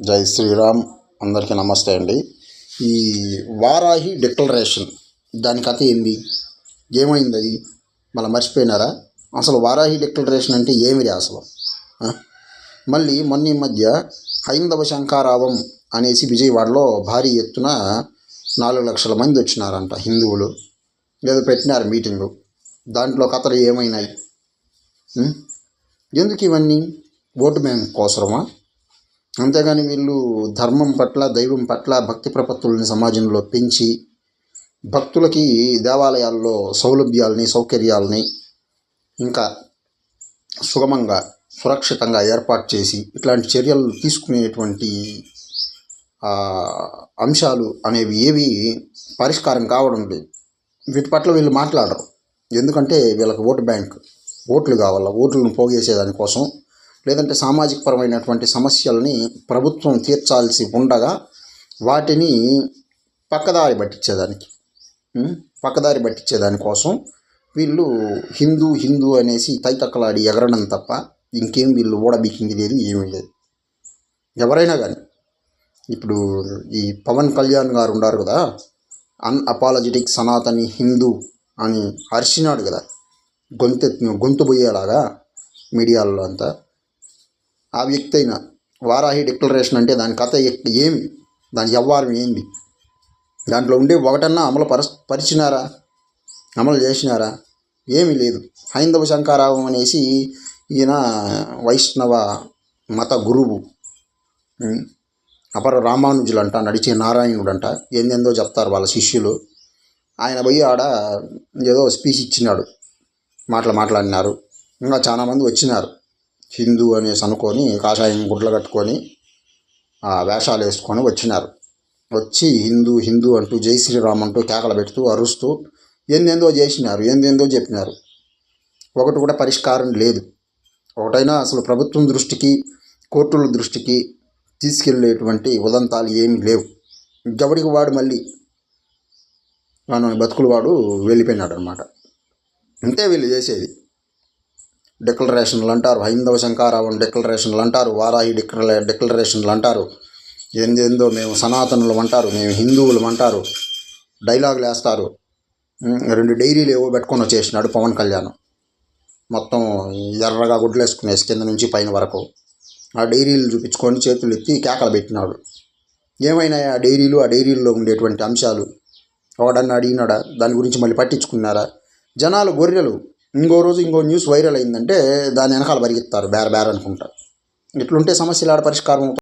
జై శ్రీరామ్. అందరికీ నమస్తే అండి. ఈ వారాహి డిక్లరేషన్ దాని కథ ఏంది? ఏమైంది అది? మళ్ళీ మర్చిపోయినారా? అసలు వారాహి డిక్లరేషన్ అంటే ఏమిటి అసలు? మళ్ళీ మొన్న ఈ మధ్య హైందవ శంకారావం అనేసి విజయవాడలో భారీ ఎత్తున నాలుగు లక్షల మంది వచ్చినారంట హిందువులు. ఏదో పెట్టినారు మీటింగు. దాంట్లో కథలు ఏమైనాయి? ఎందుకు ఇవన్నీ? ఓటు బ్యాంక్ కోసరమా? అంతేగాని వీళ్ళు ధర్మం పట్ల దైవం పట్ల భక్తి ప్రపత్తుల్ని సమాజంలో పెంచి భక్తులకి దేవాలయాల్లో సౌలభ్యాలని సౌకర్యాలని ఇంకా సుగమంగా సురక్షితంగా ఏర్పాటు చేసి ఇట్లాంటి చర్యలు తీసుకునేటువంటి అంశాలు అనేవి ఏవి పరిష్కారం కావడం లేదు. వీటి పట్ల వీళ్ళు మాట్లాడరు. ఎందుకంటే వీళ్ళకి ఓటు బ్యాంక్ ఓట్లు కావాల? ఓట్లను పోగేసేదానికోసం లేదంటే సామాజిక పరమైనటువంటి సమస్యల్ని ప్రభుత్వం తీర్చాల్సి ఉండగా వాటిని పక్కదారి పట్టించేదానికి పక్కదారి పట్టించేదానికోసం వీళ్ళు హిందూ హిందూ అనేసి తైతక్కలాడి ఎగరడం తప్ప ఇంకేం వీళ్ళు ఓడబీకింది లేదు ఏమీ లేదు. ఎవరైనా కానీ ఇప్పుడు ఈ పవన్ కళ్యాణ్ గారు ఉన్నారు కదా అన్ అపాలజెటిక్ సనాతని హిందూ అని అరిచినాడు కదా గొంతు గొంతు పోయేలాగా మీడియాలో అంతా. ఆ వ్యక్తి అయినా వారాహి డిక్లరేషన్ అంటే దాని కథ ఏమి? దాని వ్యవహారం ఏంది? దాంట్లో ఉండే ఒకటన్నా అమలు పరస్ పరిచినారా? అమలు చేసినారా? ఏమీ లేదు. హైందవ శంకారావం అనేసి ఈయన వైష్ణవ మత గురువు అపర రామానుజులు అంట నడిచే నారాయణుడు అంట ఏందేందో చెప్తారు వాళ్ళ శిష్యులు. ఆయన పోయి ఆడ ఏదో స్పీచ్ ఇచ్చినాడు. మాటలు మాట్లాడినారు. ఇంకా చాలామంది వచ్చినారు. హిందూ అనేసి అనుకొని కాషాయం గుడ్లు కట్టుకొని వేషాలు వేసుకొని వచ్చినారు. వచ్చి హిందూ హిందూ అంటూ జై శ్రీరామ్ అంటూ కేకలు పెడుతూ అరుస్తూ ఏందేందో చేసినారు ఏందేందో చెప్పినారు. ఒకటి కూడా పరిష్కారం లేదు. ఒకటైనా అసలు ప్రభుత్వం దృష్టికి కోర్టుల దృష్టికి తీసుకెళ్ళేటువంటి ఉదంతాలు ఏమీ లేవు. గబడికి వాడు మళ్ళీ? మన బతుకులు వాడు వెళ్ళిపోయినాడు అనమాట అంతే వీళ్ళు చేసేది. డిక్లరేషన్లు అంటారు హైందవ శంకారావం డిక్లరేషన్లు అంటారు వారాహి డిక్లరే డిక్లరేషన్లు అంటారు ఏందేందో మేము సనాతనులు అంటారు మేము హిందువులు అంటారు డైలాగులు వేస్తారు రెండు డైరీలు ఏవో పెట్టుకొని వచ్చేసినాడు పవన్ కళ్యాణ్. మొత్తం ఎర్రగా గుడ్లు వేసుకునేసి కింద నుంచి పైన వరకు. ఆ డైరీలు చూపించుకొని చేతులు ఎత్తి కేకలు పెట్టినాడు. ఏమైనా ఆ డైరీలు ఆ డైరీల్లో ఉండేటువంటి అంశాలు? ఒకడన్నా అడిగినాడా? దాని గురించి మళ్ళీ పట్టించుకున్నారా? జనాలు గొర్రెలు. ఇంకో రోజు ఇంకో న్యూస్ వైరల్ అయిందంటే దాని వెనకాల పరిగెత్తారు బేర బేర అనుకుంటా ఇట్లుంటే సమస్యలు ఆడ పరిష్కారం